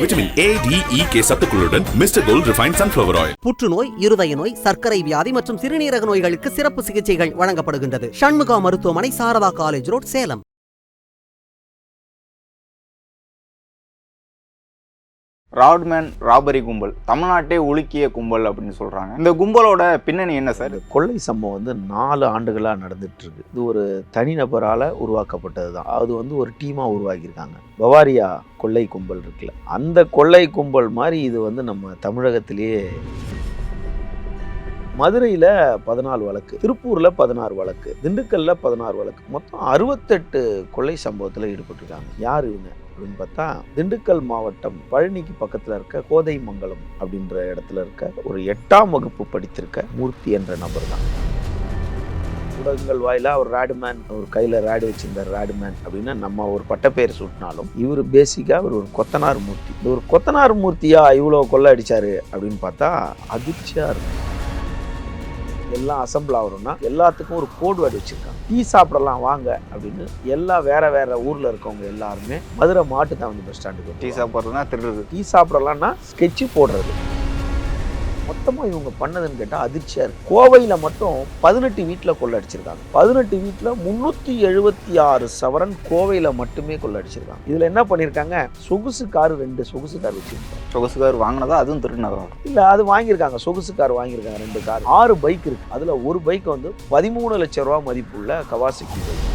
Vitamin A D E K சத்துக்களுடன் mister gold refine sunflower oil புற்றுநோய் இருதய நோய் சர்க்கரை வியாதி மற்றும் சிறுநீரக நோய்களுக்கு சிறப்பு சிகிச்சைகள் வழங்கப்படுகின்றது. சண்முகா மருத்துவமனை சாரதா காலேஜ் ரோட் சேலம். ராட்மேன் ராபரி கும்பல் தமிழ்நாட்டே உலுக்கிய கும்பல் அப்படின்னு சொல்கிறாங்க இந்த கும்பலோட பின்னணி என்ன சார்? கொள்ளை சம்பவம் வந்து நாலு ஆண்டுகளாக நடந்துட்டுருக்கு. இது ஒரு தனிநபரால் உருவாக்கப்பட்டது தான் அது வந்து ஒரு டீமாக உருவாக்கியிருக்காங்க. பவாரியா கொள்ளை கும்பல் இருக்குல்ல அந்த கொள்ளை கும்பல் மாதிரி இது வந்து நம்ம தமிழகத்திலேயே மதுரையில் பதினாலு வழக்கு திருப்பூரில் பதினாறு வழக்கு திண்டுக்கல்லில் பதினாறு வழக்கு. மொத்தம் அறுபத்தெட்டு கொள்ளை சம்பவத்தில் ஈடுபட்டிருக்காங்க. யார் இவங்க? அப்படின்னு பார்த்தா திண்டுக்கல் மாவட்டம் பழனிக்கு பக்கத்தில் இருக்க கோதைமங்கலம் அப்படின்ற இடத்துல இருக்க ஒரு எட்டாம் வகுப்பு படித்திருக்க மூர்த்தி என்ற நபர் தான். ஊடகங்கள் வாயிலாக ஒரு ராடுமேன் ஒரு கையில் ராடு வச்சிருந்தார் ராடுமேன் அப்படின்னு நம்ம ஒரு பட்டப்பேர் சூட்டினாலும் இவர் பேசிக்காக அவர் ஒரு கொத்தனார் மூர்த்தி. இந்த ஒரு கொத்தனார் மூர்த்தியாக இவ்வளோ கொள்ளை அடித்தார் அப்படின்னு பார்த்தா அதிர்ச்சியாக இருக்கும். எல்லாம் அசம்பிள் ஆகணும்னா எல்லாத்துக்கும் ஒரு கோட் வேர்டு வச்சுருக்காங்க. டீ சாப்பிடலாம் வாங்க அப்படின்னு எல்லா வேற வேற ஊரில் இருக்கவங்க எல்லாருமே மதுரை மாட்டு தாவணி பஸ் ஸ்டாண்டுக்கு டீ சாப்பிட்றதுனா திருடுறது. டீ சாப்பிடலாம்னா ஸ்கெட்சு போடுறது. மொத்தமாக இவங்க பண்ணதுன்னு கேட்டால் அதிர்ச்சியாக இருக்கு. கோவையில் மட்டும் பதினெட்டு வீட்டில் கொள்ளடிச்சிருக்காங்க. பதினெட்டு வீட்டில் முந்நூற்றி எழுபத்தி ஆறு சவரன் கோவையில் மட்டுமே கொள்ளடிச்சிருக்காங்க. இதில் என்ன பண்ணியிருக்காங்க சொகுசு கார் ரெண்டு சொகுசு கார் வச்சுருக்காங்க. சொகுசுகார் வாங்கினதா? அதுவும் திருடினதா இல்லை அது வாங்கியிருக்காங்க. சொகுசு கார் வாங்கியிருக்காங்க ரெண்டு கார். ஆறு பைக் இருக்கு. அதில் ஒரு பைக் வந்து பதிமூணு லட்சம் ரூபா மதிப்புள்ள கவாசிக்கு பைக்.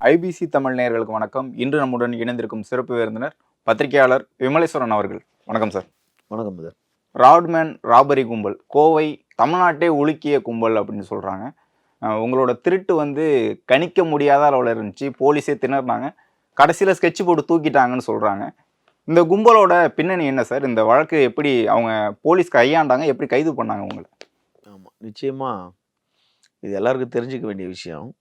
ஐபிசி தமிழ் நேயர்களுக்கு வணக்கம். இன்று நம்முடன் இணைந்திருக்கும் சிறப்பு விருந்தினர் பத்திரிகையாளர் விமலேஸ்வரன் அவர்கள். வணக்கம் சார். வணக்கம் முதல் ராட்மேன் ராபரி கும்பல் கோவை தமிழ்நாட்டே உலுக்கிய கும்பல் அப்படின்னு சொல்றாங்க. அஹ் உங்களோட திருட்டு வந்து கணிக்க முடியாத அளவில் இருந்துச்சு. போலீஸே திணறினாங்க. கடைசியில் ஸ்கெட்ச் போட்டு தூக்கிட்டாங்கன்னு சொல்றாங்க. இந்த கும்பலோட பின்னணி என்ன சார்? இந்த வழக்கு எப்படி அவங்க போலீஸ் கையாண்டாங்க? எப்படி கைது பண்ணாங்க உங்களை? ஆமாம் நிச்சயமாக இது எல்லாருக்கும் தெரிஞ்சுக்க வேண்டிய விஷயம்.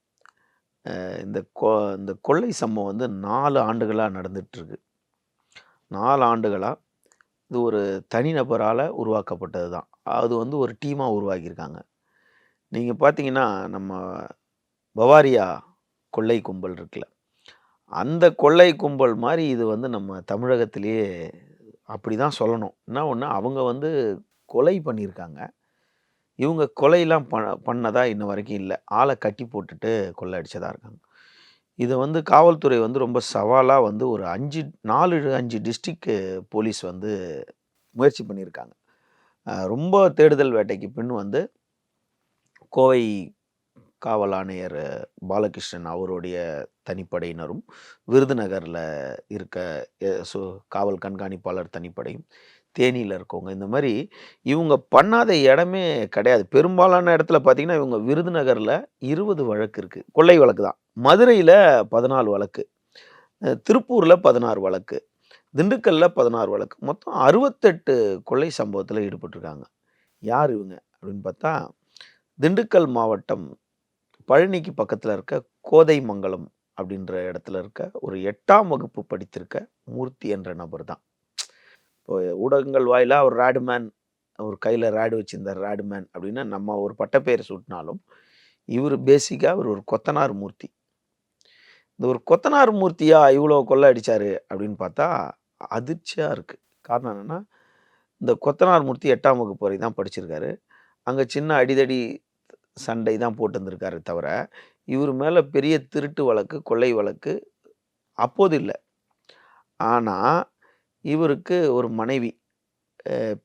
இந்த கொ இந்த கொள்ளை சம்பவம் வந்து நாலு ஆண்டுகளாக நடந்துகிட்ருக்கு நாலு ஆண்டுகளாக இது ஒரு தனிநபரால் உருவாக்கப்பட்டது தான் அது வந்து ஒரு டீமாக உருவாக்கியிருக்காங்க. நீங்கள் பார்த்தீங்கன்னா நம்ம பவாரியா கொள்ளை கும்பல் இருக்குல்ல அந்த கொள்ளை கும்பல் மாதிரி இது வந்து நம்ம தமிழகத்திலேயே அப்படி தான் சொல்லணும். என்ன ஒன்று அவங்க வந்து கொலை பண்ணியிருக்காங்க. இவங்க கொலையெல்லாம் ப பண்ணதா இன்ன வரைக்கும் இல்லை. ஆளை கட்டி போட்டுட்டு கொள்ளை அடித்ததாக இருக்காங்க. இதை வந்து காவல்துறை வந்து ரொம்ப சவாலாக வந்து ஒரு அஞ்சு நாலு அஞ்சு டிஸ்ட்ரிக்கு போலீஸ் வந்து முயற்சி பண்ணியிருக்காங்க. ரொம்ப தேடுதல் வேட்டைக்கு பின் வந்து கோவை காவல் ஆணையர் பாலகிருஷ்ணன் அவருடைய தனிப்படையினரும் விருதுநகரில் இருக்க காவல் கண்காணிப்பாளர் தனிப்படையும் தேனியில் இருக்கவங்க. இந்த மாதிரி இவங்க பண்ணாத இடமே கிடையாது. பெரும்பாலான இடத்துல பார்த்தீங்கன்னா இவங்க விருதுநகரில் இருபது வழக்கு இருக்குது கொள்ளை வழக்கு தான். மதுரையில் பதினாலு வழக்கு. திருப்பூரில் பதினாறு வழக்கு. திண்டுக்கல்லில் பதினாறு வழக்கு. மொத்தம் அறுபத்தெட்டு கொள்ளை சம்பவத்தில் ஈடுபட்டிருக்காங்க. யார் இவங்க அப்படின்னு பார்த்தா திண்டுக்கல் மாவட்டம் பழனிக்கு பக்கத்தில் இருக்க கோதைமங்கலம் அப்படின்ற இடத்துல இருக்க ஒரு எட்டாம் வகுப்பு படித்திருக்க மூர்த்தி என்ற நபர் தான். இப்போ ஊடகங்கள் வாயிலாக அவர் ராடுமேன் அவர் கையில் ராடு வச்சிருந்தார் ராடுமேன் அப்படின்னா நம்ம ஒரு பட்டப்பெயர் சூட்டினாலும் இவர் பேசிக்காக அவர் ஒரு கொத்தனார் மூர்த்தி. இந்த ஒரு கொத்தனார் மூர்த்தியா இவ்வளோ கொள்ளை அடித்தார் அப்படின்னு பார்த்தா அதிர்ச்சியாக இருக்குது காரணம் என்னென்னா இந்த கொத்தனார் மூர்த்தி எட்டாம் வகுப்பு வரை தான் படிச்சிருக்காரு. அங்கே சின்ன அடிதடி சண்டை தான் போட்டு வந்திருக்காரு தவிர இவர் மேலே பெரிய திருட்டு வழக்கு கொள்ளை வழக்கு அப்போது இல்லை. ஆனால் இவருக்கு ஒரு மனைவி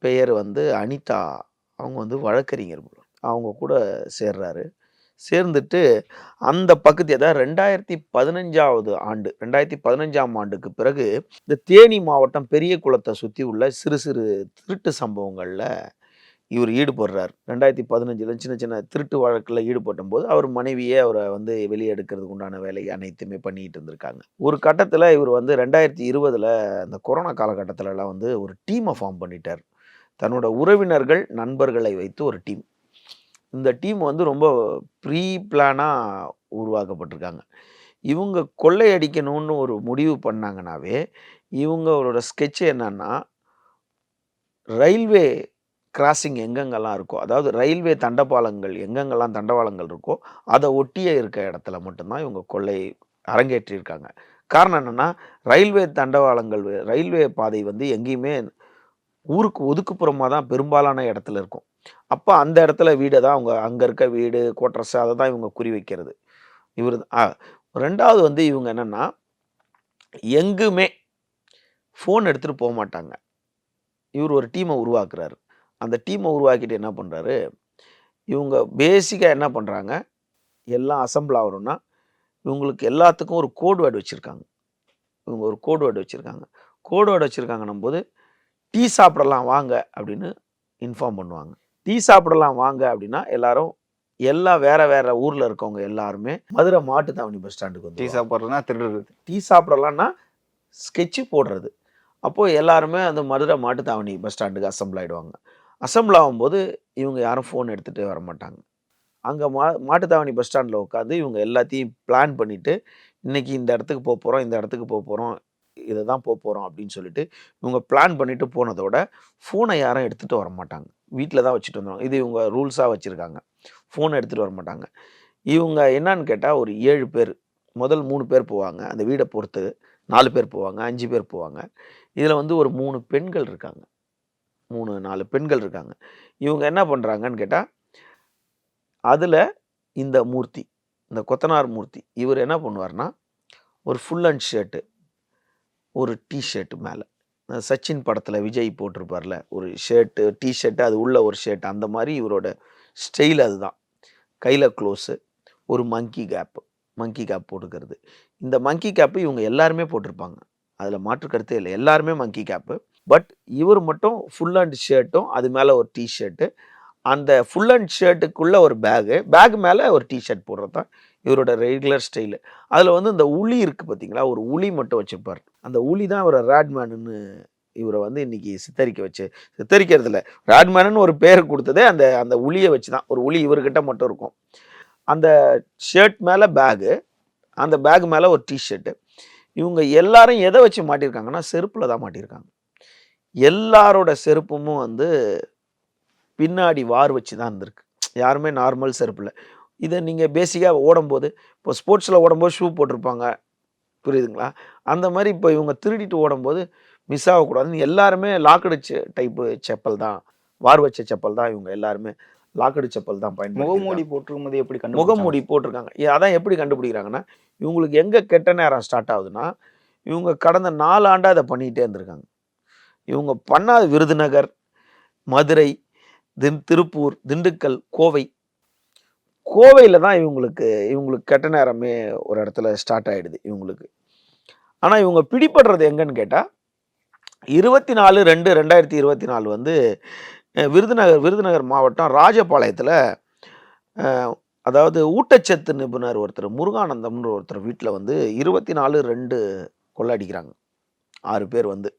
பெயர் வந்து அனிதா அவங்க வந்து வழக்கறிஞர் போல. அவங்க கூட சேர்றாரு சேர்ந்துட்டு அந்த பக்கத்து அதாவது ரெண்டாயிரத்தி பதினஞ்சாவது ஆண்டு ரெண்டாயிரத்தி பதினஞ்சாம் ஆண்டுக்கு பிறகு இந்த தேனி மாவட்டம் பெரிய குளத்தை சுற்றி உள்ள சிறு சிறு திருட்டு சம்பவங்களில் இவர் ஈடுபடுறார். ரெண்டாயிரத்தி பதினஞ்சில் சின்ன சின்ன திருட்டு வழக்கில் ஈடுபட்ட போது அவர் மனைவியே அவரை வந்து வெளியே எடுக்கிறதுக்கு உண்டான வேலையை அனைத்துமே பண்ணிட்டு இருந்திருக்காங்க. ஒரு கட்டத்தில் இவர் வந்து ரெண்டாயிரத்தி இருபதில் அந்த கொரோனா காலகட்டத்திலலாம் வந்து ஒரு டீமை ஃபார்ம் பண்ணிட்டார். தன்னோட உறவினர்கள் நண்பர்களை வைத்து ஒரு டீம் இந்த டீம் வந்து ரொம்ப ப்ரீ பிளானாக உருவாக்கப்பட்டிருக்காங்க. இவங்க கொள்ளையடிக்கணும்னு ஒரு முடிவு பண்ணாங்கனாவே இவங்களோட ஸ்கெட்ச் என்னன்னா ரயில்வே கிராசிங் எங்கெங்கெல்லாம் இருக்கோ அதாவது ரயில்வே தண்டபாலங்கள் எங்கெங்கெல்லாம் தண்டவாளங்கள் இருக்கோ அதை ஒட்டியே இருக்க இடத்துல மட்டும்தான் இவங்க கொள்ளை அரங்கேற்றியிருக்காங்க காரணம் என்னென்னா ரயில்வே தண்டவாளங்கள் ரயில்வே பாதை வந்து எங்கேயுமே ஊருக்கு ஒதுக்குப்புறமாக தான் பெரும்பாலான இடத்துல இருக்கும். அப்போ அந்த இடத்துல வீடை தான் அவங்க அங்கே இருக்க வீடு கோட்ரஸ் அதை தான் இவங்க குறி வைக்கிறது. இவர் ரெண்டாவது வந்து இவங்க என்னென்னா எங்குமே ஃபோன் எடுத்துகிட்டு போக மாட்டாங்க. இவர் ஒரு டீமை உருவாக்குறாரு. அந்த டீமை உருவாக்கிட்டு என்ன பண்ணுறாரு இவங்க பேசிக்காக என்ன பண்ணுறாங்க எல்லாம் அசம்பிள் ஆகணும்னா இவங்களுக்கு எல்லாத்துக்கும் ஒரு கோட் வேர்டு வச்சுருக்காங்க. இவங்க ஒரு கோட் வேர்டு வச்சுருக்காங்க. கோட் வேர்டு வச்சுருக்காங்கன்னும் போது டீ சாப்பிடலாம் வாங்க அப்படின்னு இன்ஃபார்ம் பண்ணுவாங்க. டீ சாப்பிடலாம் வாங்க அப்படின்னா எல்லாரும் எல்லாம் வேற வேற ஊரில் இருக்கவங்க எல்லாருமே மதுரை மாட்டுத்தாவணி பஸ் ஸ்டாண்டுக்கு டீ வந்து சாப்பிட்றதுனா திருடுறது. டீ சாப்பிடலாம்னா ஸ்கெட்சு போடுறது. அப்போது எல்லாருமே அந்த மதுரை மாட்டுத்தாவணி பஸ் ஸ்டாண்டுக்கு அசம்பிள் ஆகிடுவாங்க அசம்பிள் ஆகும்போது இவங்க யாரும் ஃபோன் எடுத்துகிட்டு வர மாட்டாங்க அங்கே மா மாட்டுத்தாவணி பஸ் ஸ்டாண்டில் உட்காந்து இவங்க எல்லாத்தையும் பிளான் பண்ணிவிட்டு இன்றைக்கி இந்த இடத்துக்கு போக போகிறோம் இந்த இடத்துக்கு போக போகிறோம் இதை தான் போக போகிறோம் அப்படின்னு சொல்லிட்டு இவங்க பிளான் பண்ணிவிட்டு போனதோட ஃபோனை யாரும் எடுத்துகிட்டு வர மாட்டாங்க வீட்டில் தான் வச்சுட்டு வந்துடுவாங்க இது இவங்க ரூல்ஸாக வச்சுருக்காங்க. ஃபோனை எடுத்துகிட்டு வர மாட்டாங்க இவங்க என்னன்னு கேட்டால் ஒரு ஏழு பேர் முதல் மூணு பேர் போவாங்க. அந்த வீடை பொறுத்து நாலு பேர் போவாங்க அஞ்சு பேர் போவாங்க. இதில் வந்து ஒரு மூணு பெண்கள் இருக்காங்க. மூணு நாலு பெண்கள் இருக்காங்க. இவங்க என்ன பண்ணுறாங்கன்னு கேட்டால் அதில் இந்த மூர்த்தி இந்த கொத்தனார் மூர்த்தி இவர் என்ன பண்ணுவார்னா ஒரு ஃபுல் அண்ட் ஷர்ட்டு ஒரு டிஷர்ட் மேலே. சச்சின் படத்தில் விஜய் போட்டிருப்பார்ல ஒரு ஷர்ட்டு டிஷர்ட்டு அது உள்ள ஒரு ஷர்ட் அந்த மாதிரி இவரோட ஸ்டைல் அதுதான். கையில் க்ளோஸு ஒரு மங்கி கேப்பு மங்கி கேப் போட்டுக்கிறது. இந்த மங்கி கேப்பு இவங்க எல்லாருமே போட்டிருப்பாங்க. அதில் மாற்று கருத்தே இல்லை. எல்லாருமே மங்கி கேப்பு பட் இவர் மட்டும் ஃபுல் அண்ட் ஷர்ட்டும் அது மேலே ஒரு டிஷர்ட்டு அந்த ஃபுல் அண்ட் ஷர்ட்டுக்குள்ளே ஒரு பேகு பேக் மேலே ஒரு டிஷர்ட் போடுறது தான் இவரோட ரெகுலர் ஸ்டைலு அதில் வந்து இந்த உளி இருக்குது பார்த்தீங்களா ஒரு உளி மட்டும் வச்சுருப்பார். அந்த உளி தான் இவரை ரேட்மேனுன்னு இவரை வந்து இன்னைக்கு சித்தரிக்க வச்சு சித்தரிக்கிறதுல ரேட்மேனுன்னு ஒரு பேர் கொடுத்ததே அந்த அந்த உளியை வச்சு தான். ஒரு உளி இவர்கிட்ட மட்டும் இருக்கும். அந்த ஷர்ட் மேலே பேகு அந்த பேக் மேலே ஒரு டிஷர்ட்டு இவங்க எல்லாரும் எதை வச்சு மாட்டியிருக்காங்கன்னா செருப்பில் தான் மாட்டியிருக்காங்க எல்லாரோட செருப்புமும் வந்து பின்னாடி வார் வச்சு தான் இருந்திருக்கு. யாருமே நார்மல் செருப்பில். இதை நீங்கள் பேசிக்காக ஓடும்போது இப்போ ஸ்போர்ட்ஸில் ஓடும்போது ஷூ போட்டிருப்பாங்க. புரியுதுங்களா? அந்த மாதிரி இப்போ இவங்க திருடிட்டு ஓடும்போது மிஸ் ஆகக்கூடாதுன்னு எல்லாருமே லாக்கடு டைப்பு செப்பல் தான் வார் வச்ச செப்பல் தான் இவங்க எல்லாருமே லாக்கடு செப்பல் தான் பயன்படுத்தி முகமூடி போட்டிருக்கும்போது எப்படி கண்டு முகமூடி போட்டிருக்காங்க. அதான் எப்படி கண்டுபிடிக்கிறாங்கன்னா இவங்களுக்கு எங்கே கெட்ட நேரம் ஸ்டார்ட் ஆகுதுன்னா இவங்க கடந்த நாலு ஆண்டாக அதை பண்ணிகிட்டே இருந்திருக்காங்க. இவங்க பண்ணாத விருதுநகர் மதுரை தின் திருப்பூர் திண்டுக்கல் கோவை. கோவையில் தான் இவங்களுக்கு இவங்களுக்கு கெட்ட நேரமே ஒரு இடத்துல ஸ்டார்ட் ஆகிடுது இவங்களுக்கு. ஆனால் இவங்க பிடிபடுறது எங்கன்னு கேட்டால் இருபத்தி நாலு ரெண்டு ரெண்டாயிரத்தி இருபத்தி நாலு வந்து விருதுநகர் விருதுநகர் மாவட்டம் ராஜபாளையத்தில் அதாவது ஊட்டச்சத்து நிபுணர் ஒருத்தர் முருகானந்தம்னு ஒருத்தர் வீட்டில் வந்து இருபத்தி நாலு ரெண்டு கொள்ளடிக்கிறாங்க. ஆறு பேர் வந்து.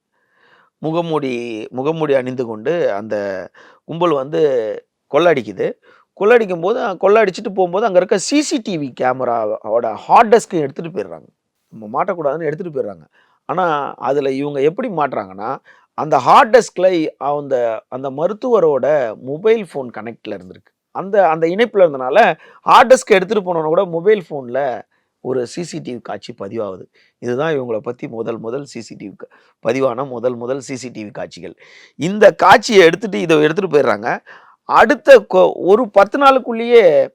முகமூடி முகமூடி அணிந்து கொண்டு அந்த கும்பல் வந்து கொள்ளடிக்குது. கொள்ளடிக்கும் போது கொள்ளடிச்சிட்டு போகும்போது அங்கே இருக்க சிசிடிவி கேமராவோட ஹார்ட் டெஸ்க்கு எடுத்துகிட்டு போயிடுறாங்க. நம்ம மாட்டக்கூடாதுன்னு எடுத்துகிட்டு போயிடுறாங்க. ஆனால் அதில் இவங்க எப்படி மாட்டுறாங்கன்னா அந்த ஹார்ட் டெஸ்கில் அந்த அந்த மருத்துவரோட மொபைல் ஃபோன் கனெக்டில் இருந்திருக்கு. அந்த அந்த இணைப்பில் இருந்தனால ஹார்ட் டெஸ்க் எடுத்துகிட்டு போனோன்னா கூட மொபைல் ஃபோனில் ஒரு சிசிடிவி காட்சி பதிவாகுது. இதுதான் இவங்கள பற்றி முதல் முதல் சிசிடிவி பதிவான முதல் முதல் சிசிடிவி காட்சிகள். இந்த காட்சியை எடுத்துகிட்டு இதை எடுத்துகிட்டு போயிடுறாங்க. அடுத்த கொ- ஒரு பத்து நாளுக்குள்ளேயே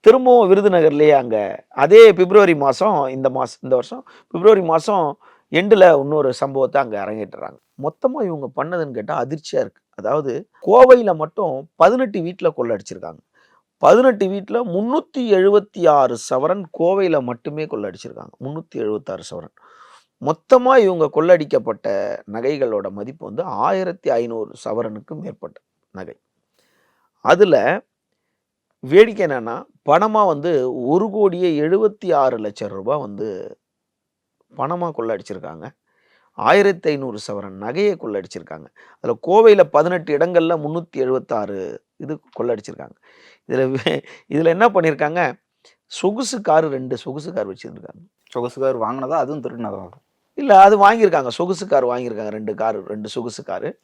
திரும்பவும் விருதுநகர்லேயே அங்கே அதே பிப்ரவரி மாதம் இந்த மாதம் இந்த வருஷம் பிப்ரவரி மாதம் எண்டில் இன்னொரு சம்பவத்தை அங்கே அரங்கேற்றுறாங்க. மொத்தமாக இவங்க பண்ணதுன்னு கேட்டால் அதிர்ச்சியாக இருக்குது அதாவது கோவையில் மட்டும் பதினெட்டு வீட்டில் கொள்ளடிச்சிருக்காங்க. பதினெட்டு வீட்டில் முந்நூற்றி எழுபத்தி ஆறு சவரன் கோவையில் மட்டுமே கொள்ளடிச்சிருக்காங்க. முந்நூற்றி எழுபத்தாறு சவரன். மொத்தமாக இவங்க கொள்ளடிக்கப்பட்ட நகைகளோட மதிப்பு வந்து ஆயிரத்தி ஐநூறு சவரனுக்கு மேற்பட்ட நகை. அதில் வேடிக்கை என்னென்னா பணமாக வந்து ஒரு கோடியே எழுபத்தி ஆறு லட்சம் ரூபாய் வந்து பணமாக கொள்ளடிச்சிருக்காங்க. ஆயிரத்தி ஐநூறு சவரன் நகையை கொள்ளடிச்சிருக்காங்க. அதில் கோவையில் பதினெட்டு இடங்களில் முந்நூற்றி எழுபத்தாறு இது கொள்ளடிச்சிருக்காங்க. இதில் இதில் என்ன பண்ணியிருக்காங்க சொகுசு காரு ரெண்டு சொகுசு கார் வச்சுருக்காங்க சொகுசுகார் வாங்கினதா? அதுவும் திருடினதா? இல்லை அது வாங்கியிருக்காங்க. சொகுசு கார் வாங்கியிருக்காங்க. ரெண்டு கார் ரெண்டு சொகுசு காரு.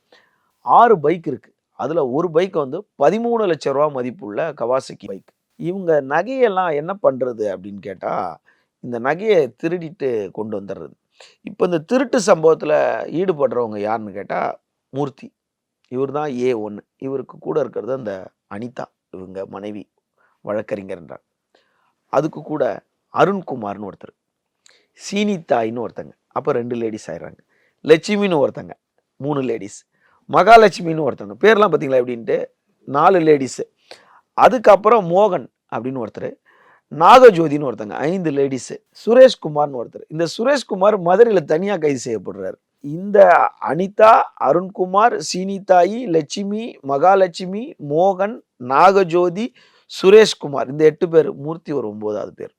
ஆறு பைக் இருக்குது அதில் ஒரு பைக் வந்து பதிமூணு லட்ச ரூபா மதிப்புள்ள கவாசக்கி பைக். இவங்க நகையெல்லாம் என்ன பண்ணுறது அப்படின்னு கேட்டால் இந்த நகையை திருடிட்டு கொண்டு வந்துடுறது இப்போ இந்த திருட்டு சம்பவத்தில் ஈடுபடுறவங்க யாருன்னு கேட்டால் மூர்த்தி. இவர் தான் ஏ ஒன்று இவருக்கு கூட இருக்கிறது அந்த அனிதா. இவங்க மனைவி வழக்கறிஞர்ன்றார் அதுக்கு கூட அருண்குமார்னு ஒருத்தர். சீனித்தாயின்னு ஒருத்தங்க. அப்போ ரெண்டு லேடிஸ் ஆயிடுறாங்க லட்சுமின்னு ஒருத்தங்க. மூணு லேடிஸ். மகாலட்சுமின்னு ஒருத்தங்க. பேர்லாம் பார்த்தீங்களா எப்படின்ட்டு? நாலு லேடிஸு. அதுக்கப்புறம் மோகன் அப்படின்னு ஒருத்தர். நாகஜோதின்னு ஒருத்தங்க ஐந்து லேடிஸு சுரேஷ்குமார்னு ஒருத்தர். இந்த சுரேஷ்குமார் மதுரையில் தனியாக கைது செய்யப்படுறாரு. இந்த அனிதா அருண்குமார் சீனிதாயி லட்சுமி மகாலட்சுமி மோகன் நாகஜோதி சுரேஷ்குமார் இந்த எட்டு பேர் மூர்த்தி ஒரு ஒம்போதாவது பேர்.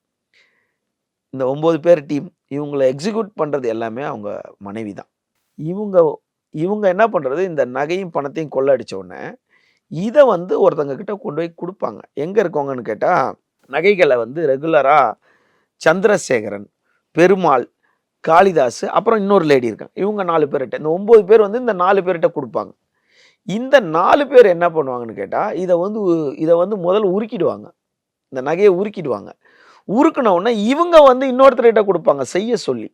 இந்த ஒம்பது பேர் டீம் இவங்களை எக்ஸிக்யூட் பண்ணுறது எல்லாமே அவங்க மனைவி தான். இவங்க இவங்க என்ன பண்ணுறது இந்த நகையும் பணத்தையும் கொள்ளடிச்ச உடனே இதை வந்து ஒருத்தங்க கிட்ட கொண்டு போய் கொடுப்பாங்க. எங்கே இருக்கவங்கன்னு கேட்டால் நகைகளை வந்து ரெகுலராக சந்திரசேகரன் பெருமாள் காளிதாஸ் அப்புறம் இன்னொரு லேடி இருக்காங்க. இவங்க நாலு பேர்கிட்ட. இந்த ஒம்பது பேர் வந்து இந்த நாலு பேர்கிட்ட கொடுப்பாங்க. இந்த நாலு பேர் என்ன பண்ணுவாங்கன்னு கேட்டால் இதை வந்து இதை வந்து முதல்ல உருக்கிடுவாங்க. இந்த நகையை உருக்கிடுவாங்க. உருக்கினவுடனே இவங்க வந்து இன்னொருத்தர்கிட்ட கொடுப்பாங்க செய்ய சொல்லி.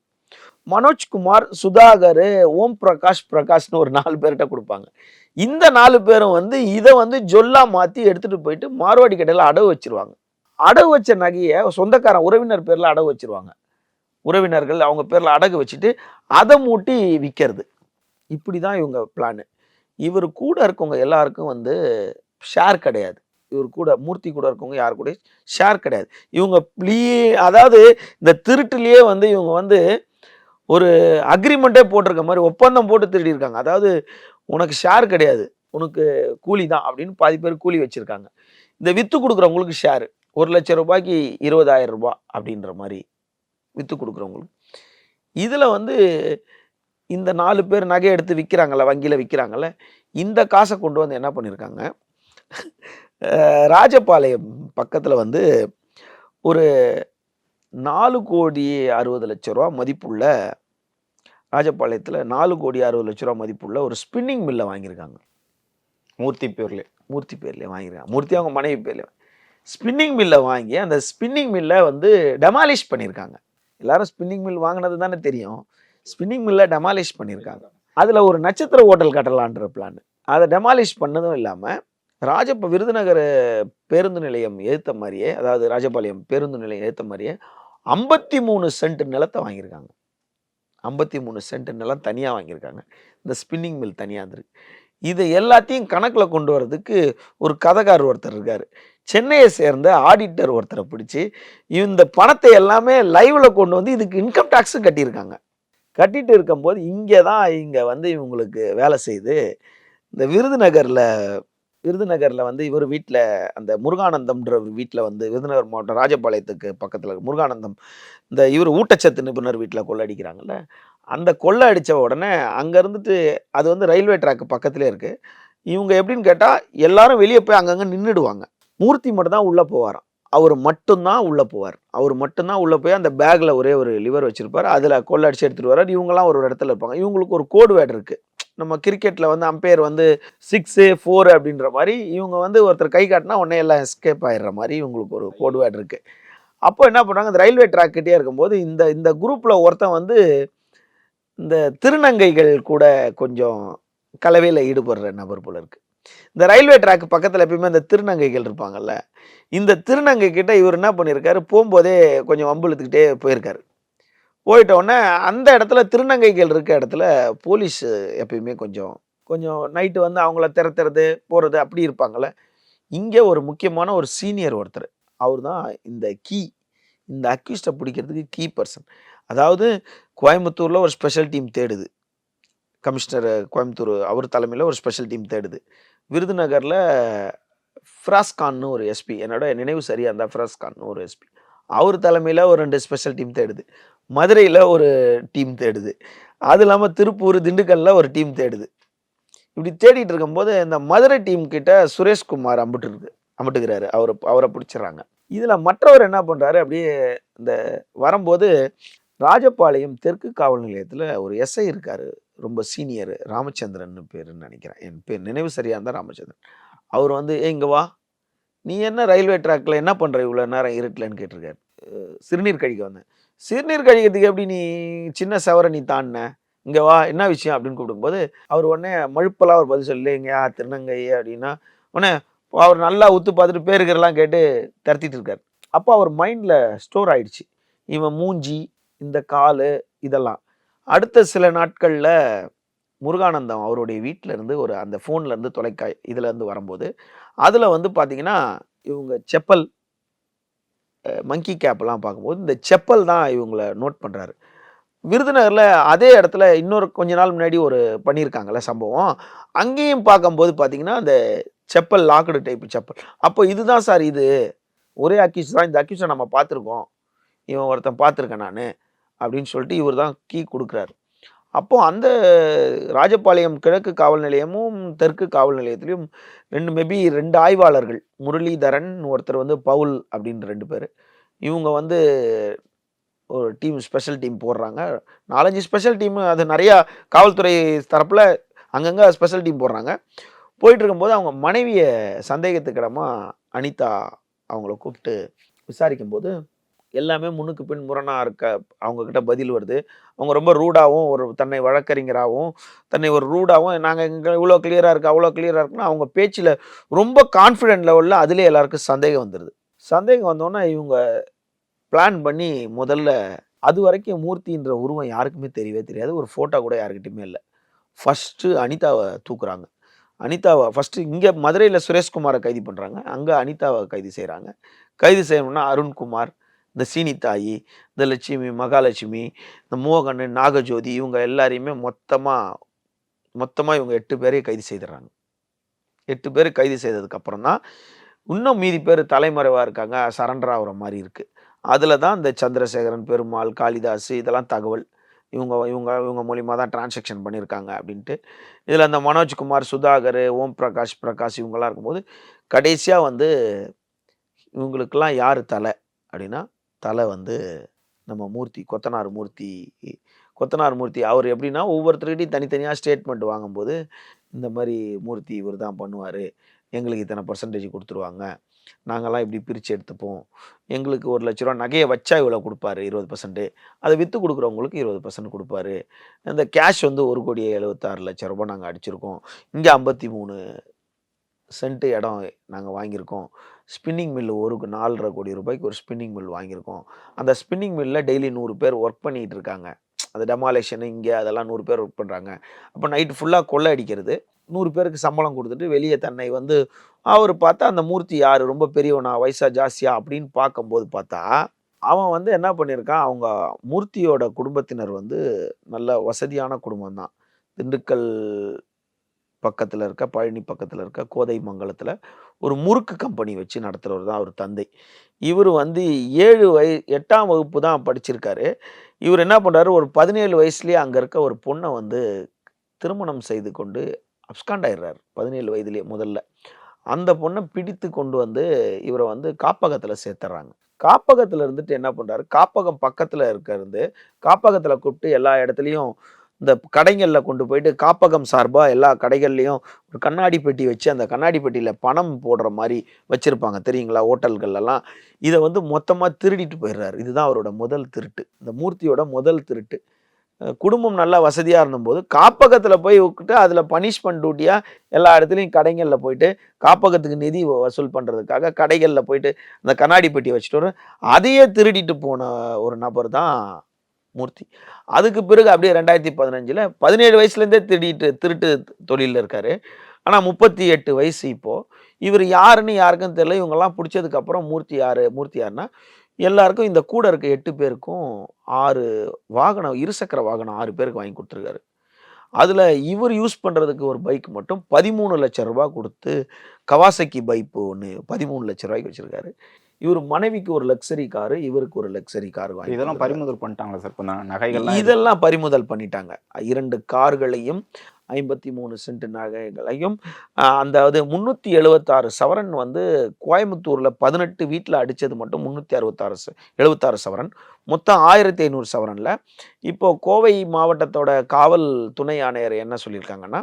மனோஜ்குமார் சுதாகர் ஓம் பிரகாஷ் பிரகாஷ்னு ஒரு நாலு பேர்கிட்ட கொடுப்பாங்க. இந்த நாலு பேரும் வந்து இதை வந்து ஜொல்லா மாற்றி எடுத்துகிட்டு போயிட்டு மார்வாடி கடையில் அடவு வச்சுருவாங்க. அடகு வச்ச நகையை சொந்தக்காரன் உறவினர் பேரில் அடகு வச்சிருவாங்க. உறவினர்கள் அவங்க பேரில் அடகு வச்சுட்டு அதை மூட்டி விற்கிறது இப்படி தான் இவங்க பிளானு இவர் கூட இருக்கவங்க எல்லாருக்கும் வந்து ஷேர் கிடையாது. இவர் கூட மூர்த்தி கூட இருக்கவங்க யார் கூட ஷேர் கிடையாது. இவங்க ப்ளீ அதாவது இந்த திருட்டுலேயே வந்து இவங்க வந்து ஒரு அக்ரிமெண்ட்டே போட்டிருக்க மாதிரி ஒப்பந்தம் போட்டு திருடியிருக்காங்க அதாவது உனக்கு ஷேர் கிடையாது. உனக்கு கூலி தான் அப்படின்னு பாதி பேர் கூலி வச்சுருக்காங்க. இந்த விற்று கொடுக்குறவங்களுக்கு ஷேரு ஒரு லட்சம் ரூபாய்க்கு இருபதாயிரம் ரூபாய் அப்படின்ற மாதிரி வித்து கொடுக்குறவங்களுக்கு. இதில் வந்து இந்த நாலு பேர் நகை எடுத்து விற்கிறாங்கல்ல வங்கியில் விற்கிறாங்கல்ல இந்த காசை கொண்டு வந்து என்ன பண்ணியிருக்காங்க? ராஜபாளையம் பக்கத்தில் வந்து ஒரு நாலு கோடி அறுபது லட்ச ரூபா மதிப்புள்ள ராஜபாளையத்தில் நாலு கோடி அறுபது லட்ச ரூபா மதிப்புள்ள ஒரு ஸ்பின்னிங் மில்லை வாங்கியிருக்காங்க. மூர்த்தி பேர்ல மூர்த்தி பேர்லேயே வாங்கியிருக்காங்க. மூர்த்தி அவங்க மனைவி பேர்ல ஸ்பின்னிங் மில்லை வாங்கி அந்த ஸ்பின்னிங் மில்லை வந்து டெமாலிஷ் பண்ணியிருக்காங்க எல்லாரும் ஸ்பின்னிங் மில் வாங்கினது தானே தெரியும். ஸ்பின்னிங் மில்லை டெமாலிஷ் பண்ணியிருக்காங்க அதில் ஒரு நட்சத்திர ஹோட்டல் கட்டலான்ற பிளான் அதை டெமாலிஷ் பண்ணதும் இல்லாமல் ராஜப்ப விருதுநகர் பேருந்து நிலையம் ஏற்ற மாதிரியே அதாவது ராஜபாளையம் பேருந்து நிலையம் ஏற்ற மாதிரியே ஐம்பத்தி மூணு சென்ட் நிலத்தை வாங்கியிருக்காங்க. ஐம்பத்தி மூணு சென்ட் நிலம் தனியாக வாங்கியிருக்காங்க. இந்த ஸ்பின்னிங் மில் தனியாக இருந்திருக்கு. இதை எல்லாத்தையும் கணக்கில் கொண்டு வர்றதுக்கு ஒரு கதைக்காரர் ஒருத்தர் இருக்கார். சென்னையை சேர்ந்த ஆடிட்டர் ஒருத்தரை பிடிச்சி இந்த பணத்தை எல்லாமே லைவில் கொண்டு வந்து இதுக்கு இன்கம் டேக்ஸும் கட்டியிருக்காங்க. கட்டிட்டு இருக்கும்போது இங்கே தான் இங்கே வந்து இவங்களுக்கு வேலை செய்து இந்த விருதுநகரில் விருதுநகரில் வந்து இவர் வீட்டில் அந்த முருகானந்தம்ன்ற வீட்டில் வந்து விருதுநகர் மாவட்டம் ராஜபாளையத்துக்கு பக்கத்தில் முருகானந்தம் இந்த இவர் ஊட்டச்சத்து நிபுணர் வீட்டில் கொள்ளடிக்கிறாங்கல்ல அந்த கொள்ளை அடித்த உடனே அங்கே இருந்துட்டு அது வந்து ரயில்வே ட்ராக்கு பக்கத்துலேயே இருக்குது இவங்க எப்படின்னு கேட்டால் எல்லாரும் வெளியே போய் அங்கங்கே நின்றுடுவாங்க மூர்த்தி மட்டும்தான் உள்ளே போவாராம். அவர் மட்டும்தான் உள்ளே போவார். அவர் மட்டும்தான் உள்ளே போய் அந்த பேக்கில் ஒரே ஒரு லிவர் வச்சுருப்பார். அதில் கொள்ளை அடிச்சு எடுத்துகிட்டு வர்றார் இவங்கெல்லாம் ஒரு இடத்துல இருப்பாங்க. இவங்களுக்கு ஒரு கோடு வேட் இருக்குது நம்ம கிரிக்கெட்டில் வந்து அம்பையர் வந்து சிக்ஸு ஃபோர் அப்படின்ற மாதிரி இவங்க வந்து ஒருத்தர் கை காட்டினா உடனே எல்லாம் எஸ்கேப் ஆயிடுற மாதிரி இவங்களுக்கு ஒரு கோடு வேட் இருக்குது அப்போ என்ன பண்ணுறாங்க இந்த ரயில்வே ட்ராக் கிட்டே இருக்கும்போது இந்த இந்த குரூப்பில் ஒருத்தன் வந்து இந்த திருநங்கைகள் கூட கொஞ்சம் கலவையில் ஈடுபடுற நபர் போல இருக்குது இந்த ரயில்வே ட்ராக் பக்கத்தில் எப்பயுமே இந்த திருநங்கைகள் இருப்பாங்கல்ல இந்த திருநங்கை கிட்ட இவர் என்ன பண்ணியிருக்காரு போகும்போதே கொஞ்சம் வம்புழுத்துக்கிட்டே போயிருக்காரு. போயிட்டோடனே அந்த இடத்துல திருநங்கைகள் இருக்க இடத்துல போலீஸ் எப்பயுமே கொஞ்சம் கொஞ்சம் நைட்டு வந்து அவங்கள திறத்துறது போகிறது அப்படி இருப்பாங்கல்ல. இங்கே ஒரு முக்கியமான ஒரு சீனியர் ஒருத்தர். அவர் தான் இந்த கீ இந்த அக்யூஸ்டை பிடிக்கிறதுக்கு கீ பர்சன். அதாவது கோயம்புத்தூரில் ஒரு ஸ்பெஷல் டீம் தேடுது. கமிஷனர் கோயம்புத்தூர் அவர் தலைமையில் ஒரு ஸ்பெஷல் டீம் தேடுது. விருதுநகரில் ஃப்ராஸ்கான்னு ஒரு எஸ்பி என்னோட நினைவு சரியாக இருந்தால் ஃப்ராஸ்கான்னு ஒரு எஸ்பி அவர் தலைமையில் ஒரு ரெண்டு ஸ்பெஷல் டீம் தேடுது. மதுரையில் ஒரு டீம் தேடுது. அது இல்லாமல் திருப்பூர் திண்டுக்கல்ல ஒரு டீம் தேடுது. இப்படி தேடிட்டு இருக்கும்போது இந்த மதுரை டீம் கிட்ட சுரேஷ்குமார் அம்பிட்டுருக்கு அம்பிட்டுக்கிறாரு. அவர் அவரை பிடிச்சிடுறாங்க. இதில் மற்றவர் என்ன பண்ணுறாரு அப்படியே இந்த வரும்போது ராஜபாளையம் தெற்கு காவல் நிலையத்தில் ஒரு எஸ்ஐ இருக்கார். ரொம்ப சீனியர் ராமச்சந்திரன் பேருன்னு நினைக்கிறேன். என் பேர் நினைவு சரியாக இருந்தால் ராமச்சந்திரன். அவர் வந்து ஏ இங்கே வா. நீ என்ன ரயில்வே ட்ராக்கில் என்ன பண்ணுற இவ்வளோ நேரம் இருட்டலன்னு கேட்டிருக்காரு. சிறுநீர் கழிக்க வந்தேன். சிறுநீர் கழிக்கிறதுக்கு எப்படி நீ சின்ன சவரை நீ தாண்டின இங்கே வா என்ன விஷயம்? அப்படின்னு கூப்பிடும்போது அவர் உடனே மழுப்பெல்லாம் அவர் பதில் சொல்லி இங்கயா திருநங்கை அப்படின்னா உடனே அவர் நல்லா உத்து பார்த்துட்டு பேருக்கிறலாம் கேட்டு திரத்திட்டு இருக்கார். அப்போ அவர் மைண்டில் ஸ்டோர் ஆயிடுச்சு. இவன் மூஞ்சி இந்த கால் இதெல்லாம். அடுத்த சில நாட்களில் முருகானந்தம் அவருடைய வீட்டில் இருந்து ஒரு அந்த ஃபோன்லேருந்து தொலைக்காய் இதுலேருந்து வரும்போது அதில் வந்து பார்த்தீங்கன்னா இவங்க செப்பல் மங்கி கேப்லாம் பார்க்கும்போது இந்த செப்பல் தான் இவங்கள நோட் பண்ணுறாரு விருதுநகரில் அதே இடத்துல இன்னொரு கொஞ்ச நாள் முன்னாடி ஒரு பண்ணியிருக்காங்கல்ல சம்பவம். அங்கேயும் பார்க்கும்போது பார்த்தீங்கன்னா அந்த செப்பல் லாக்கடு டைப் செப்பல். அப்போ இதுதான் சார் இது. ஒரே அக்யூஸ் தான். இந்த அக்யூஸை நம்ம பார்த்துருக்கோம் இவன் ஒருத்தன் பார்த்துருக்கேன் நான். அப்படின்னு சொல்லிட்டு இவர் தான் கீ கொடுக்குறாரு. அப்போது அந்த ராஜபாளையம் கிழக்கு காவல் நிலையமும் தெற்கு காவல் நிலையத்திலையும் ரெண்டு மேபி ரெண்டு ஆய்வாளர்கள் முரளிதரன் ஒருத்தர் வந்து பவுல் அப்படின்ற ரெண்டு பேர். இவங்க வந்து ஒரு டீம் ஸ்பெஷல் டீம் போடுறாங்க. நாலஞ்சு ஸ்பெஷல் டீம் அது நிறையா காவல்துறை தரப்பில் அங்கங்கே ஸ்பெஷல் டீம் போடுறாங்க. போயிட்டு இருக்கும்போது அவங்க மனைவியை சந்தேகத்துக்கிடமாக அனிதா அவங்கள கூப்பிட்டு விசாரிக்கும்போது எல்லாமே முன்னுக்கு பின் முரணாக இருக்க அவங்கக்கிட்ட பதில் வருது. அவங்க ரொம்ப ரூடாகவும் ஒரு தன்னை வழக்கறிஞராகவும் தன்னை ஒரு ரூடாகவும் நாங்கள் இங்கே இவ்வளோ கிளியராக இருக்குது அவ்வளோ கிளியராக இருக்குன்னா அவங்க பேச்சில் ரொம்ப கான்ஃபிடென்ட் லெவலில் அதிலே எல்லாருக்கும் சந்தேகம் வந்துடுது சந்தேகம் வந்தோன்னே இவங்க பிளான் பண்ணி முதல்ல அது வரைக்கும் மூர்த்தின்ற உருவம் யாருக்குமே தெரியவே தெரியாது. ஒரு ஃபோட்டோ கூட யாருக்கிட்டையுமே இல்லை. ஃபஸ்ட்டு அனிதாவை தூக்குறாங்க. அனிதாவை ஃபஸ்ட்டு இங்கே மதுரையில் சுரேஷ்குமாரை கைது பண்ணுறாங்க அங்கே அனிதாவை கைது செய்கிறாங்க கைது செய்யணும்னா அருண்குமார் இந்த சீனித்தாயி இந்த லட்சுமி மகாலட்சுமி இந்த மோகன் நாகஜோதி இவங்க எல்லாரையுமே மொத்தமாக மொத்தமாக இவங்க எட்டு பேரையும் கைது செய்துடுறாங்க எட்டு பேர் கைது செய்ததுக்கப்புறம் தான் இன்னும் மீதி பேர் தலைமறைவாக இருக்காங்க சரண்டர் ஆகிற மாதிரி இருக்குது அதில் தான் இந்த சந்திரசேகரன் பெருமாள் காளிதாஸ் இதெல்லாம் தகவல். இவங்க இவங்க இவங்க மூலிமா தான் டிரான்சாக்ஷன் பண்ணியிருக்காங்க அப்படின்ட்டு. இதில் அந்த மனோஜ்குமார் சுதாகர் ஓம் பிரகாஷ் பிரகாஷ் இவங்கெல்லாம் இருக்கும்போது கடைசியாக வந்து இவங்களுக்கெல்லாம் யார் தலை அப்படின்னா தலை வந்து நம்ம மூர்த்தி கொத்தனார் மூர்த்தி கொத்தனார் மூர்த்தி அவர் எப்படின்னா ஒவ்வொருத்தருக்கிட்டையும் தனித்தனியாக ஸ்டேட்மெண்ட் வாங்கும்போது இந்த மாதிரி மூர்த்தி இவர் தான் பண்ணுவார். எங்களுக்கு இத்தனை பர்சன்டேஜ் கொடுத்துருவாங்க. நாங்கள்லாம் இப்படி பிரித்து எடுத்துப்போம். எங்களுக்கு ஒரு லட்ச ரூபா நகையை வச்சா இவ்வளோ கொடுப்பாரு இருபது பர்சன்ட்டு அதை விற்று கொடுக்குறவங்களுக்கு இருபது பர்சன்ட் கொடுப்பாரு. இந்த கேஷ் வந்து ஒரு கோடி எழுபத்தாறு லட்சம் ரூபாய் நாங்கள் அடிச்சிருக்கோம். இங்கே ஐம்பத்தி மூணு சென்ட்டு இடம் நாங்கள் வாங்கியிருக்கோம். ஸ்பின்னிங் மில்லு ஒரு நாலரை கோடி ரூபாய்க்கு ஒரு ஸ்பின்னிங் மில் வாங்கியிருக்கோம். அந்த ஸ்பின்னிங் மில்லில் டெய்லி நூறு பேர் ஒர்க் பண்ணிகிட்டு இருக்காங்க அந்த டெமாலேஷன் இங்கே அதெல்லாம் நூறு பேர் ஒர்க் பண்ணுறாங்க அப்போ நைட்டு ஃபுல்லாக கொள்ளை அடிக்கிறது. நூறு பேருக்கு சம்பளம் கொடுத்துட்டு வெளியே தன்னை வந்து அவர் பார்த்தா அந்த மூர்த்தி யார்? ரொம்ப பெரியவனா வயசா ஜாஸ்தியா அப்படின்னு பார்க்கும்போது பார்த்தா அவன் வந்து என்ன பண்ணியிருக்கான்? அவங்க மூர்த்தியோட குடும்பத்தினர் வந்து நல்ல வசதியான குடும்பம் தான் திண்டுக்கல் பக்கத்தில் இருக்க பழனி பக்கத்தில் இருக்க கோதை மங்கலத்தில் ஒரு முறுக்கு கம்பெனி வச்சு நடத்துகிறவர் தான் அவர் தந்தை. இவர் வந்து ஏழு வய எட்டாம் வகுப்பு தான் படிச்சிருக்காரு. இவர் என்ன பண்ணுறாரு ஒரு பதினேழு வயசுலேயே அங்கே இருக்க ஒரு பொண்ணை வந்து திருமணம் செய்து கொண்டு அப்ஸ்காண்ட் ஆயிடுறாரு. பதினேழு வயதுலேயே முதல்ல. அந்த பொண்ணை பிடித்து கொண்டு வந்து இவரை வந்து காப்பகத்தில் சேர்த்துறாங்க. காப்பகத்தில் இருந்துட்டு என்ன பண்ணுறாரு காப்பகம் பக்கத்தில் இருக்கிறது காப்பகத்தில் கூப்பிட்டு எல்லா இடத்துலையும் இந்த கடைகளில் கொண்டு போயிட்டு காப்பகம் சார்பாக எல்லா கடைகள்லையும் ஒரு கண்ணாடி பெட்டி வச்சு அந்த கண்ணாடி பெட்டியில் பணம் போடுற மாதிரி வச்சுருப்பாங்க. தெரியுங்களா? ஹோட்டல்கள்லாம் இதை வந்து மொத்தமாக திருடிட்டு போயிடுறாரு. இதுதான் அவரோட முதல் திருட்டு. இந்த மூர்த்தியோட முதல் திருட்டு. குடும்பம் நல்லா வசதியாக இருந்தபோது காப்பகத்தில் போய் விட்டுட்டு அதில் பனிஷ்மெண்ட் டியூட்டியாக எல்லா இடத்துலையும் கடைகளில் போயிட்டு காப்பகத்துக்கு நிதி வசூல் பண்ணுறதுக்காக கடைகளில் போயிட்டு அந்த கண்ணாடி பெட்டி வச்சுட்டு வரும் அதையே திருடிட்டு போன ஒரு நபர் தான் மூர்த்தி. அதுக்கு பிறகு அப்படியே ரெண்டாயிரத்தி பதினஞ்சில் பதினேழு வயசுலேருந்தே திருடிட்டு திருட்டு தொழிலில் இருக்கார். ஆனால் முப்பத்தி எட்டு வயசு இப்போது இவர் யாருன்னு யாருக்கும் தெரியல. இவங்கெல்லாம் பிடிச்சதுக்கப்புறம் மூர்த்தி யார் மூர்த்தி யாருன்னா எல்லாருக்கும் இந்த கூட இருக்க எட்டு பேருக்கும் ஆறு வாகனம் இருசக்கர வாகனம் ஆறு பேருக்கு வாங்கி கொடுத்துருக்காரு. அதில் இவர் யூஸ் பண்ணுறதுக்கு ஒரு பைக் மட்டும் பதிமூணு லட்ச ரூபாய் கொடுத்து கவாசக்கி பைப்பு ஒன்று பதிமூணு லட்ச ரூபாய்க்கு வச்சுருக்காரு. இவர் மனைவிக்கு ஒரு லக்ஸரி காரு இவருக்கு ஒரு லக்ஸரி கார் வாங்கி இதெல்லாம். பறிமுதல் பண்ணிட்டாங்களா சார் இப்போ இது- இதெல்லாம் பறிமுதல் பண்ணிட்டாங்க. இரண்டு கார்களையும் ஐம்பத்தி மூணு சென்ட் நகைகளையும் அந்த அது முந்நூற்றி எழுபத்தாறு சவரன் வந்து கோயம்புத்தூரில் பதினெட்டு வீட்டில் அடித்தது மட்டும் முந்நூற்றி அறுபத்தாறு ச எழுபத்தாறு சவரன். மொத்தம் ஆயிரத்தி ஐநூறு சவரனில். இப்போ கோவை மாவட்டத்தோட காவல் துணை ஆணையர் என்ன சொல்லியிருக்காங்கன்னா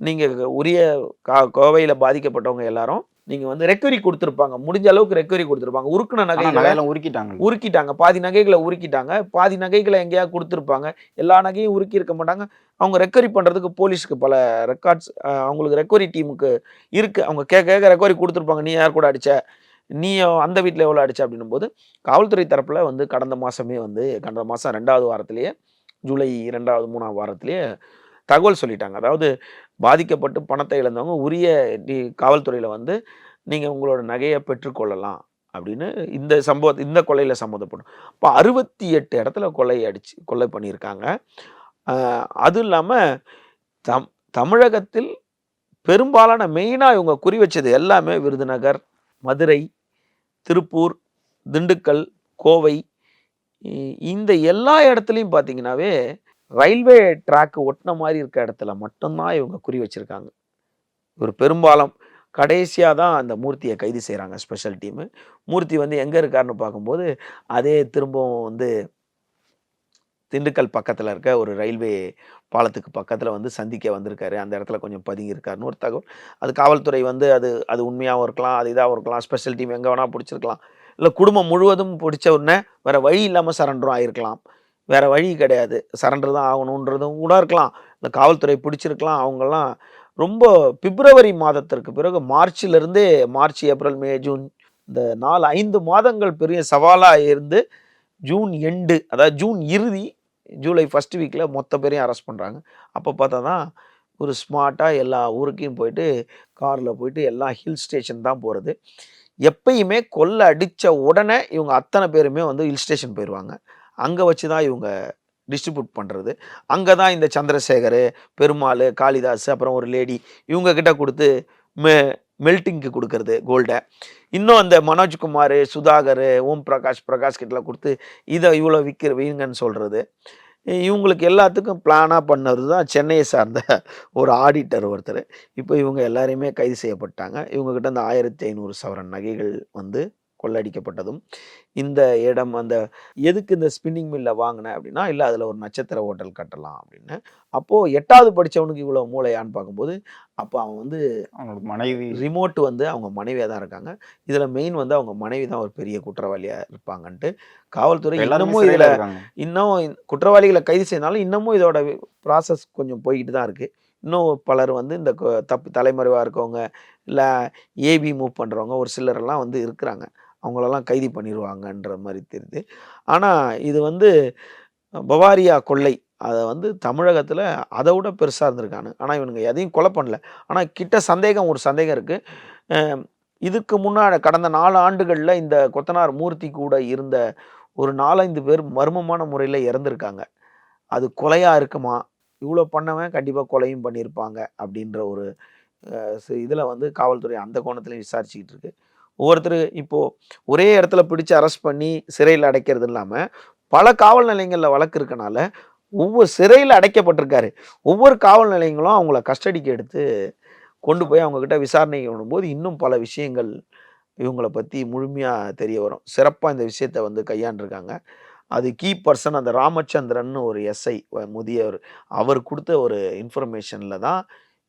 நீங்கள் உரிய கா கோவையில் பாதிக்கப்பட்டவங்க எல்லாரும் நீங்கள் வந்து ரெக்கவரி கொடுத்துருப்பாங்க. முடிஞ்ச அளவுக்கு ரெக்கவரி கொடுத்துருப்பாங்க. உருக்குன நகைகளை உருக்கிட்டாங்க உருக்கிட்டாங்க. பாதி நகைகளை உருக்கிட்டாங்க. பாதி நகைகளை எங்கேயாவது கொடுத்துருப்பாங்க. எல்லா நகையும் உருக்கி இருக்க மாட்டாங்க. அவங்க ரெக்கவரி பண்ணுறதுக்கு போலீஸ்க்கு பல ரெக்கார்ட்ஸ் அவங்களுக்கு ரெக்கவரி டீமுக்கு இருக்குது அவங்க கேட்க கேட்க ரெக்கவரி கொடுத்துருப்பாங்க. நீ யார் கூட அடிச்ச? நீ அந்த வீட்டில் எவ்வளோ அடிச்ச? அப்படின்னும் போது காவல்துறை தரப்பில் வந்து கடந்த மாதமே வந்து கடந்த மாதம் ரெண்டாவது வாரத்திலேயே ஜூலை ரெண்டாவது மூணாவது வாரத்திலேயே தகவல் சொல்லிட்டாங்க. அதாவது பாதிக்கப்பட்டு பணத்தை இழந்தவங்க உரிய காவல்துறையில் வந்து நீங்கள் உங்களோட நகையை பெற்றுக்கொள்ளலாம். அப்படின்னு இந்த சம்பவத்தை இந்த கொலையில் சம்மந்தப்படும். இப்போ அறுபத்தி எட்டு இடத்துல கொலை அடிச்சு கொலை பண்ணியிருக்காங்க. அதுவும் இல்லாமல் தம் தமிழகத்தில் பெரும்பாலான மெயினாக இவங்க குறி வச்சது எல்லாமே விருதுநகர் மதுரை திருப்பூர் திண்டுக்கல் கோவை இந்த எல்லா இடத்துலையும் பார்த்தீங்கன்னாவே ரயில்வே ட்ராக்கு ஒட்டின மாதிரி இருக்க இடத்துல மட்டும்தான் இவங்க குறி வச்சுருக்காங்க. ஒரு பெரும்பாலும் கடைசியாக தான் அந்த மூர்த்தியை கைது செய்கிறாங்க ஸ்பெஷல் டீமு மூர்த்தி வந்து எங்கே இருக்காருன்னு பார்க்கும்போது அதே திரும்பவும் வந்து திண்டுக்கல் பக்கத்தில் இருக்க ஒரு ரயில்வே பாலத்துக்கு பக்கத்தில் வந்து சந்திக்க வந்திருக்காரு. அந்த இடத்துல கொஞ்சம் பதுங்கியிருக்காருன்னு ஒரு தகவல். அது காவல்துறை வந்து அது அது உண்மையாகவும் இருக்கலாம் அது இதாகவும் இருக்கலாம் ஸ்பெஷல் டீம் எங்கே வேணால் பிடிச்சிருக்கலாம். இல்லை குடும்பம் முழுவதும் பிடிச்ச உடனே வேறு வழி இல்லாமல் சரண்டரும் ஆகிருக்கலாம் வேறு வழி கிடையாது. சரண்டர் தான் ஆகணுன்றதும் கூட இருக்கலாம். இந்த காவல்துறை பிடிச்சிருக்கலாம். அவங்கெல்லாம் ரொம்ப பிப்ரவரி மாதத்திற்கு பிறகு மார்ச்சிலிருந்தே மார்ச் ஏப்ரல் மே ஜூன் இந்த நாலு ஐந்து மாதங்கள் பெரிய சவாலாக இருந்து ஜூன் எண்டு அதாவது ஜூன் இறுதி ஜூலை ஃபஸ்ட் வீக்கில் மொத்த பேரையும் அரெஸ்ட் பண்ணுறாங்க அப்போ பார்த்தா தான் ஒரு ஸ்மார்ட்டாக எல்லா ஊருக்கையும் போயிட்டு காரில் போயிட்டு எல்லா ஹில் ஸ்டேஷன் தான் போகிறது எப்பயுமே கொள்ளை அடித்த உடனே இவங்க அத்தனை பேருமே வந்து ஹில் ஸ்டேஷன் போயிடுவாங்க அங்கே வச்சு தான் இவங்க டிஸ்ட்ரிபியூட் பண்ணுறது அங்கே தான் இந்த சந்திரசேகர் பெருமாள் காளிதாஸ் அப்புறம் ஒரு லேடி இவங்க கிட்ட கொடுத்து மெ மெல்ட்டிங்க்கு கொடுக்கறது கோல்டை இன்னும் அந்த மனோஜ்குமார் சுதாகர் ஓம் பிரகாஷ் பிரகாஷ் கிட்டலாம் கொடுத்து இதை இவ்வளோ விற்கிற வீங்கன்னு சொல்கிறது இவங்களுக்கு எல்லாத்துக்கும் பிளானாக பண்ணது தான் சென்னையை சார்ந்த ஒரு ஆடிட்டர் ஒருத்தர். இப்போ இவங்க எல்லாரையுமே கைது செய்யப்பட்டாங்க. இவங்கக்கிட்ட இந்த ஆயிரத்தி ஐநூறு சவரன் நகைகள் வந்து கொள்ளடிக்கப்பட்டதும். இந்த இடம் அந்த எதுக்கு இந்த ஸ்பின்னிங் மில்லை வாங்கினேன் அப்படின்னா இல்லை அதில் ஒரு நட்சத்திர ஹோட்டல் கட்டலாம் அப்படின்னு. அப்போது எட்டாவது படித்தவனுக்கு இவ்வளோ மூளையான்னு பார்க்கும்போது அப்போ அவன் வந்து அவனோட மனைவி ரிமோட் வந்து அவங்க மனைவியாக தான் இருக்காங்க. இதில் மெயின் வந்து அவங்க மனைவி தான் ஒரு பெரிய குற்றவாளியாக இருப்பாங்கன்ட்டு காவல்துறை இன்னமும் இதில் இன்னும் குற்றவாளிகளை கைது செய்தாலும் இன்னமும் இதோட ப்ராசஸ் கொஞ்சம் போய்கிட்டு தான் இருக்குது இன்னும் பலர் வந்து இந்த தப்பு தலைமறைவாக இருக்கவங்க இல்லை ஏபி மூவ் பண்ணுறவங்க ஒரு சிலரெல்லாம் வந்து இருக்கிறாங்க. அவங்களெல்லாம் கைது பண்ணிடுவாங்கன்ற மாதிரி தெரியுது. ஆனால் இது வந்து பவாரியா கொள்ளை அதை வந்து தமிழகத்தில் அதை விட பெருசாக இருந்திருக்கானு. ஆனால் இவனுங்க எதையும் கொலை பண்ணல. ஆனால் கிட்ட சந்தேகம் ஒரு சந்தேகம் இருக்குது இதுக்கு முன்னாடி கடந்த நாலு ஆண்டுகளில் இந்த கொத்தனார் மூர்த்தி கூட இருந்த ஒரு நாலஞ்சு பேர் மர்மமான முறையில் இறந்துருக்காங்க. அது கொலையாக இருக்குமா? இவ்வளோ பண்ணவன் கண்டிப்பாக கொலையும் பண்ணியிருப்பாங்க அப்படின்ற ஒரு இதில் வந்து காவல்துறை அந்த கோணத்துலையும் விசாரிச்சுக்கிட்டு இருக்கு. ஒவ்வொருத்தர் இப்போது ஒரே இடத்துல பிடிச்சி அரெஸ்ட் பண்ணி சிறையில் அடைக்கிறது இல்லாமல் பல காவல் நிலையங்களில் வழக்கு இருக்கனால ஒவ்வொரு சிறையில் அடைக்கப்பட்டிருக்காரு. ஒவ்வொரு காவல் நிலையங்களும் அவங்கள கஸ்டடிக்கு எடுத்து கொண்டு போய் அவங்கக்கிட்ட விசாரணை பண்ணும்போது இன்னும் பல விஷயங்கள் இவங்கள பற்றி முழுமையாக தெரிய வரும். சிறப்பாக இந்த விஷயத்தை வந்து கையாண்டிருக்காங்க. அது கீ பர்சன் அந்த ராமச்சந்திரன் ஒரு எஸ்ஐ முதியவர் அவர் கொடுத்த ஒரு இன்ஃபர்மேஷனில் தான்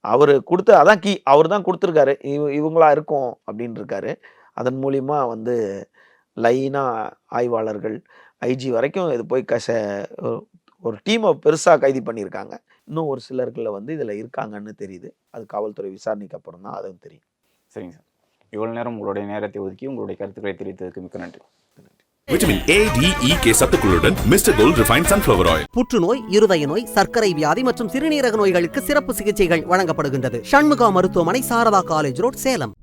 அவர் கொடுத்த அதான் கீ அவர் தான் கொடுத்துருக்காரு. இவ இவங்களா இருக்கும் அப்படின்னு இருக்காரு அதன் மூலிமா வந்து லைனாக ஆய்வாளர்கள் ஐஜி வரைக்கும் இது போய் கச ஒரு- டீமை பெருசாக கைது பண்ணியிருக்காங்க. இன்னும் ஒரு சிலர்களை வந்து இதில் இருக்காங்கன்னு தெரியுது. அது காவல்துறை விசாரணைக்கு அப்புறம் தான் அதுவும் தெரியும். சரிங்க சார். இவ்வளவு நேரம் உங்களுடைய நேரத்தை ஒதுக்கி உங்களுடைய கருத்துக்களை தெரிவித்ததுக்கு மிக்க நன்றி. Vitamin A D E K சத்துக்களுடன் mister gold refine sunflower oil புற்றுநோய் இருதய நோய் சர்க்கரை வியாதி மற்றும் சிறுநீரக நோய்களுக்கு சிறப்பு சிகிச்சைகள் வழங்கப்படுகின்றது. சண்முகா மருத்துவமனை சாரதா காலேஜ் ரோட் சேலம்.